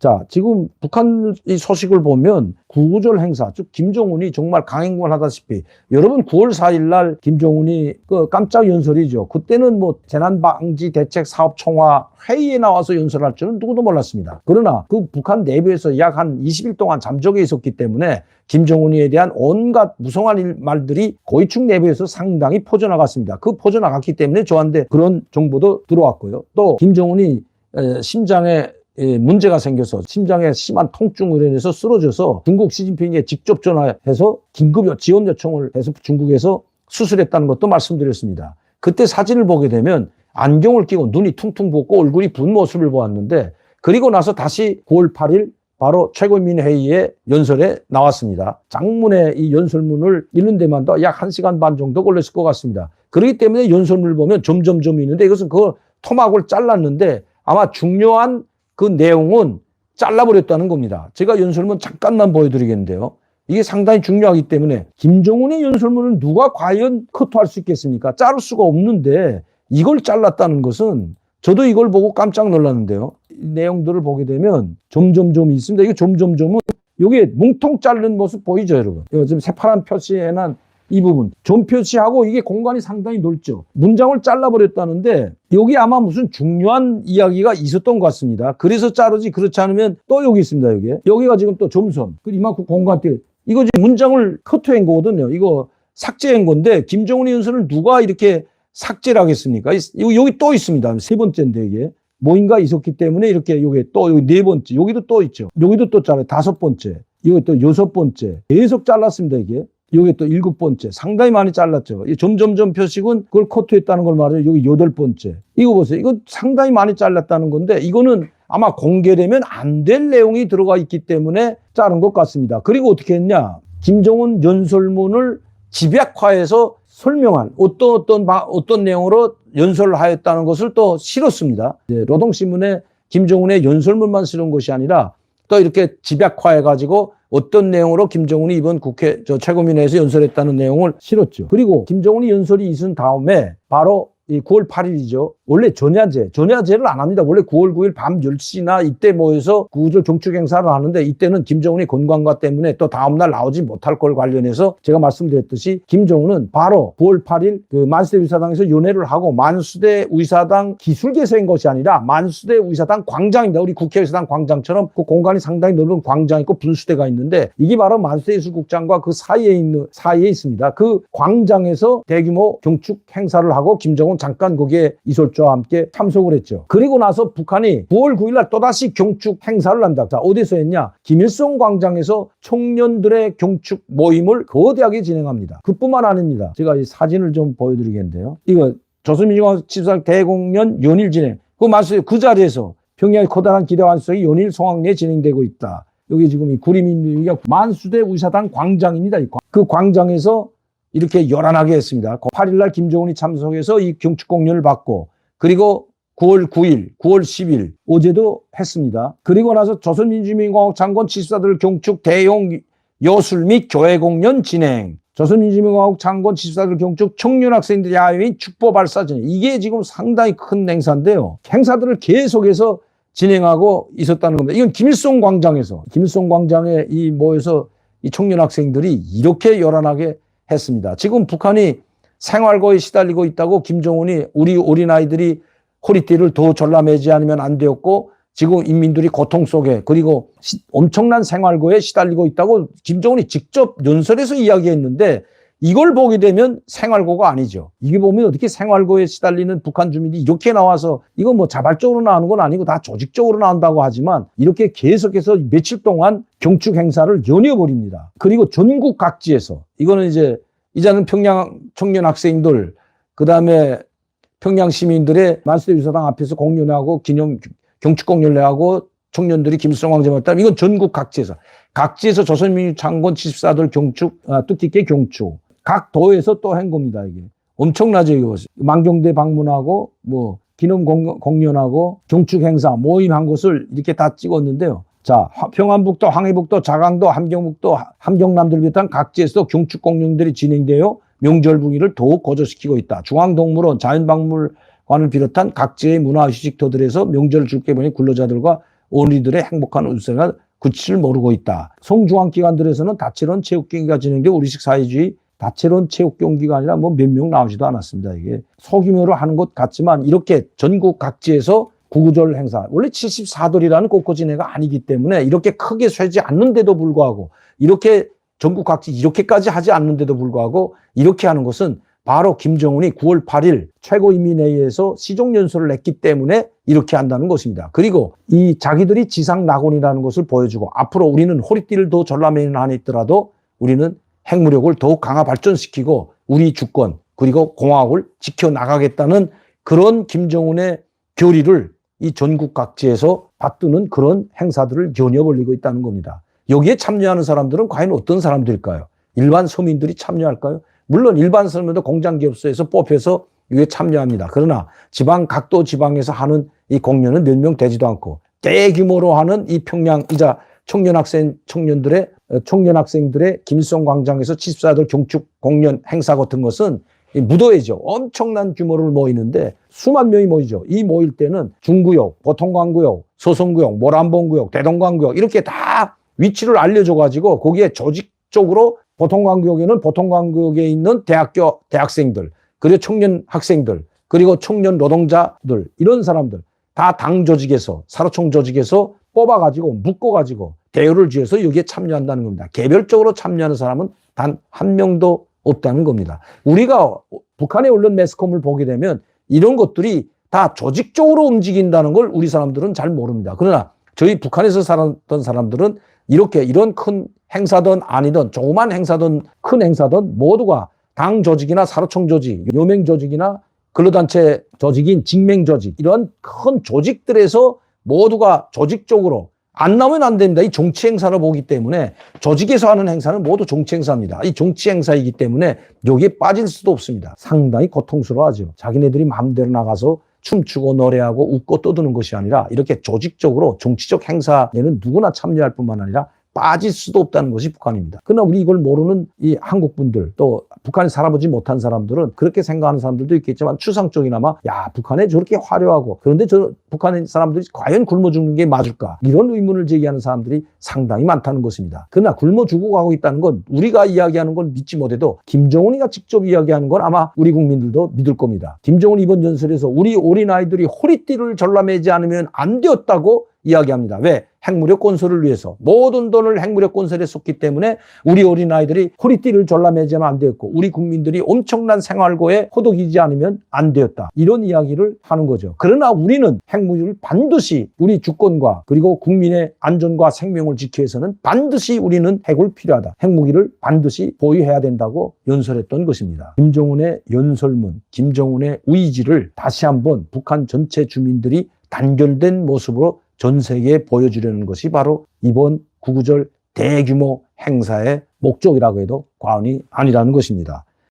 자, 지금 북한 이 소식을 보면 구구절 행사, 즉 김정은이 정말 강행군을 하다시피 여러분 9월 4일 날 김정은이 그 깜짝 연설이죠. 그때는 뭐 재난 방지 대책 사업 총화 회의에 나와서 연설할 줄은 누구도 몰랐습니다. 그러나 그 북한 내부에서 약 한 20일 동안 잠적해 있었기 때문에 김정은이에 대한 온갖 무성한 일- 말들이 고위층 내부에서 상당히 퍼져나갔습니다. 그 퍼져나갔기 때문에 저한테 그런 정보도 들어왔고요. 또 김정은이 에, 심장에 에, 문제가 생겨서 심장에 심한 통증으로 인해서 쓰러져서 중국 시진핑에 직접 전화해서 긴급 요- 지원 요청을 해서 중국에서 수술했다는 것도 말씀드렸습니다. 그때 사진을 보게 되면 안경을 끼고 눈이 퉁퉁 붓고 얼굴이 분 모습을 보았는데 그리고 나서 다시 9월 8일 바로 최고민 회의의 연설에 나왔습니다. 장문의 이 연설문을 읽는 데만도 약 1시간 반 정도 걸렸을 것 같습니다. 그렇기 때문에 연설문을 보면 점점점 있는데 이것은 그 토막을 잘랐는데 아마 중요한 그 내용은 잘라버렸다는 겁니다. 제가 연설문 잠깐만 보여드리겠는데요. 이게 상당히 중요하기 때문에 김정은의 연설문을 누가 과연 커트할 수 있겠습니까? 자를 수가 없는데 이걸 잘랐다는 것은 저도 이걸 보고 깜짝 놀랐는데요. 이 내용들을 보게 되면 점점점이 있습니다. 이게 점점점은 이게 뭉통 자른 모습 보이죠, 여러분? 이거 지금 새파란 표시에는 이 부분 점 표시하고 이게 공간이 상당히 넓죠. 문장을 잘라버렸다는데 여기 아마 무슨 중요한 이야기가 있었던 것 같습니다. 그래서 자르지 그렇지 않으면 또 여기 있습니다. 여기 여기가 지금 또 점선 그 이만큼 공간 때 이거 지금 문장을 커트한 거거든요. 이거 삭제한 건데 김정은의 연설을 누가 이렇게 삭제를 하겠습니까? 이- 여기, 또 있습니다. 세 번째인데 이게 뭐인가 있었기 때문에 이렇게 여기 또 여기 네 번째 여기도 또 있죠. 여기도 또 잘라 다섯 번째 이거 또 여섯 번째 계속 잘랐습니다 이게. 여기 또 일곱 번째 상당히 많이 잘랐죠. 이 점점점 표식은 그걸 커트했다는 걸 말해요. 여기 여덟 번째 이거 보세요. 이거 상당히 많이 잘랐다는 건데 이거는 아마 공개되면 안 될 내용이 들어가 있기 때문에 자른 것 같습니다. 그리고 어떻게 했냐? 김정은 연설문을 집약화해서 설명한 어떤 어떤 바- 어떤 내용으로 연설을 하였다는 것을 또 실었습니다. 노동신문에 김정은의 연설문만 실은 것이 아니라 또 이렇게 집약화해 가지고 어떤 내용으로 김정은이 이번 국회 저 최고민회에서 연설했다는 내용을 실었죠. 그리고 김정은이 연설이 있은 다음에 바로 이 9월 8일이죠. 원래 전야제, 전야제를 안 합니다. 원래 9월 9일 밤 10시나 이때 모여서 구조 경축 행사를 하는데 이때는 김정은이 건강과 때문에 또 다음날 나오지 못할 걸 관련해서 제가 말씀드렸듯이 김정은은 바로 9월 8일 그 만수대 의사당에서 연회를 하고 만수대 의사당 기술 개소인 것이 아니라 만수대 의사당 광장입니다. 우리 국회의사당 광장처럼 그 공간이 상당히 넓은 광장 있고 분수대가 있는데 이게 바로 만수대 예술국장과 그 사이에 있는 사이에 있습니다. 그 광장에서 대규모 경축 행사를 하고 김정은 잠깐 거기에 이솔 조와 함께 참석을 했죠. 그리고 나서 북한이 9월 9일 날 또다시 경축 행사를 한다. 자, 어디서 했냐? 김일성 광장에서 청년들의 경축 모임을 거대하게 진행합니다. 그뿐만 아닙니다. 제가 이 사진을 좀 보여드리겠는데요. 이거 조선민주공화국 14일 대공연 연일 진행. 그 말씀 그 자리에서 평양의 커다란 기대와 속에 연일 성황리에 진행되고 있다. 여기 지금 이 여기가 만수대 의사당 광장입니다. 그 광장에서 이렇게 요란하게 했습니다. 8일날 김정은이 참석해서 이 경축 공연을 받고 그리고 9월 9일, 9월 10일 어제도 했습니다. 그리고 나서 조선민주민공화국 장관 74들 경축 대용 여술 및 교회 공연 진행. 조선민주민공화국 장관 74들 경축 청년 학생들 야외 축보 발사 진행. 이게 지금 상당히 큰 행사인데요. 행사들을 계속해서 진행하고 있었다는 겁니다. 이건 김일성 광장에서 김일성 광장에 이 모여서 이 청년 학생들이 이렇게 요란하게 했습니다. 지금 북한이 생활고에 시달리고 있다고 김정은이 우리 어린아이들이 허리띠를 더 졸라매지 않으면 안 되었고 지금 인민들이 고통 속에 그리고 시- 엄청난 생활고에 시달리고 있다고 김정은이 직접 연설에서 이야기했는데 이걸 보게 되면 생활고가 아니죠. 이게 보면 어떻게 생활고에 시달리는 북한 주민이 이렇게 나와서 이거 뭐 자발적으로 나오는 건 아니고 다 조직적으로 나온다고 하지만 이렇게 계속해서 며칠 동안 경축 행사를 연이어 버립니다. 그리고 전국 각지에서 이거는 이제 이제는 평양 청년 학생들 그 다음에 평양 시민들의 만수대 유사당 앞에서 공연하고 기념 경축 공연을 하고 청년들이 김일성 황제 맞다. 이건 전국 각지에서 각지에서 조선민주 창건 74들 경축 아, 뜻깊게 경축 각 도에서 또 한 겁니다 이게 엄청나죠 이거 만경대 방문하고 뭐 기념 공- 공연하고 경축 행사 모임한 것을 이렇게 다 찍었는데요. 자 화- 평안북도 황해북도 자강도 함경북도 하- 함경남도를 비롯한 각지에서 경축 공연들이 진행되어 명절 분위기를 더욱 고조시키고 있다. 중앙동물원 자연박물관을 비롯한 각지의 문화휴식터들에서 명절 줄게 보니 근로자들과 어린이들의 행복한 우생활 그치를 모르고 있다. 성중앙 기관들에서는 다채로운 체육 경기가 진행돼 우리식 사회주의 다채로운 체육 경기가 아니라 뭐 몇 명 나오지도 않았습니다. 이게 소규모로 하는 것 같지만 이렇게 전국 각지에서 구구절 행사 원래 74돌이라는 꽃꽂이네가 아니기 때문에 이렇게 크게 쇠지 않는데도 불구하고 이렇게 전국 각지 이렇게까지 하지 않는데도 불구하고 이렇게 하는 것은 바로 김정은이 9월 8일 최고인민회의에서 시종연설을 냈기 때문에 이렇게 한다는 것입니다. 그리고 이 자기들이 지상 낙원이라는 것을 보여주고 앞으로 우리는 호리띠를 더 전라면 안에 있더라도 우리는 핵무력을 더욱 강화 발전시키고 우리 주권 그리고 공화국을 지켜나가겠다는 그런 김정은의 교리를 이 전국 각지에서 받드는 그런 행사들을 연이어 벌리고 있다는 겁니다. 여기에 참여하는 사람들은 과연 어떤 사람들일까요? 일반 서민들이 참여할까요? 물론 일반 서민도 공장기업소에서 뽑혀서 이게 참여합니다. 그러나 지방 각도 지방에서 하는 이 공연은 몇 명 되지도 않고 대규모로 하는 이 평양이자 청년 학생 청년들의 어, 청년 학생들의 김일성 광장에서 74들 경축 공연 행사 같은 것은 이 무도회죠. 엄청난 규모를 모이는데 수만 명이 모이죠. 이 모일 때는 중구역, 보통광구역, 소송구역, 모란봉구역, 대동광구역 이렇게 다 위치를 알려줘 가지고 거기에 조직적으로 보통광구역에는 보통광구역에 있는 대학교 대학생들 그리고 청년 학생들 그리고 청년 노동자들 이런 사람들 다 당 조직에서 사로총 조직에서 뽑아가지고 묶어가지고 대우를 지어서 여기에 참여한다는 겁니다. 개별적으로 참여하는 사람은 단 한 명도 없다는 겁니다. 우리가 북한의 언론 매스컴을 보게 되면 이런 것들이 다 조직적으로 움직인다는 걸 우리 사람들은 잘 모릅니다. 그러나 저희 북한에서 살았던 사람들은 이렇게 이런 큰 행사든 아니든 조그만 행사든 큰 행사든 모두가 당 조직이나 사로총 조직, 요맹 조직이나 근로단체 조직인 직맹 조직 이런 큰 조직들에서 모두가 조직적으로 안 나오면 안 됩니다. 이 정치 행사를 보기 때문에 조직에서 하는 행사는 모두 정치 행사입니다. 이 정치 행사이기 때문에 여기에 빠질 수도 없습니다. 상당히 고통스러워하죠. 자기네들이 마음대로 나가서 춤추고 노래하고 웃고 떠드는 것이 아니라 이렇게 조직적으로 정치적 행사에는 누구나 참여할 뿐만 아니라 빠질 수도 없다는 것이 북한입니다. 그러나 우리 이걸 모르는 이 한국 분들 또 북한에 살아보지 못한 사람들은 그렇게 생각하는 사람들도 있겠지만 추상적이나마 야 북한에 저렇게 화려하고 그런데 저 북한의 사람들이 과연 굶어 죽는 게 맞을까 이런 의문을 제기하는 사람들이 상당히 많다는 것입니다. 그러나 굶어 죽어가고 있다는 건 우리가 이야기하는 건 믿지 못해도 김정은이가 직접 이야기하는 건 아마 우리 국민들도 믿을 겁니다. 김정은 이번 연설에서 우리 어린 아이들이 허리띠를 절라매지 않으면 안 되었다고 이야기합니다. 왜? 핵무력 건설을 위해서 모든 돈을 핵무력 건설에 쏟기 때문에 우리 어린아이들이 허리띠를 졸라매지면 안 되었고 우리 국민들이 엄청난 생활고에 호독이지 않으면 안 되었다. 이런 이야기를 하는 거죠. 그러나 우리는 핵무기를 반드시 우리 주권과 그리고 국민의 안전과 생명을 지키기 위해서는 반드시 우리는 핵을 필요하다. 핵무기를 반드시 보유해야 된다고 연설했던 것입니다. 김정은의 연설문, 김정은의 의지를 다시 한번 북한 전체 주민들이 단결된 모습으로 전 세계에 보여주려는 것이 바로 이번 구구절 대규모 행사의 목적이라고 해도 과언이 아니라는 것입니다.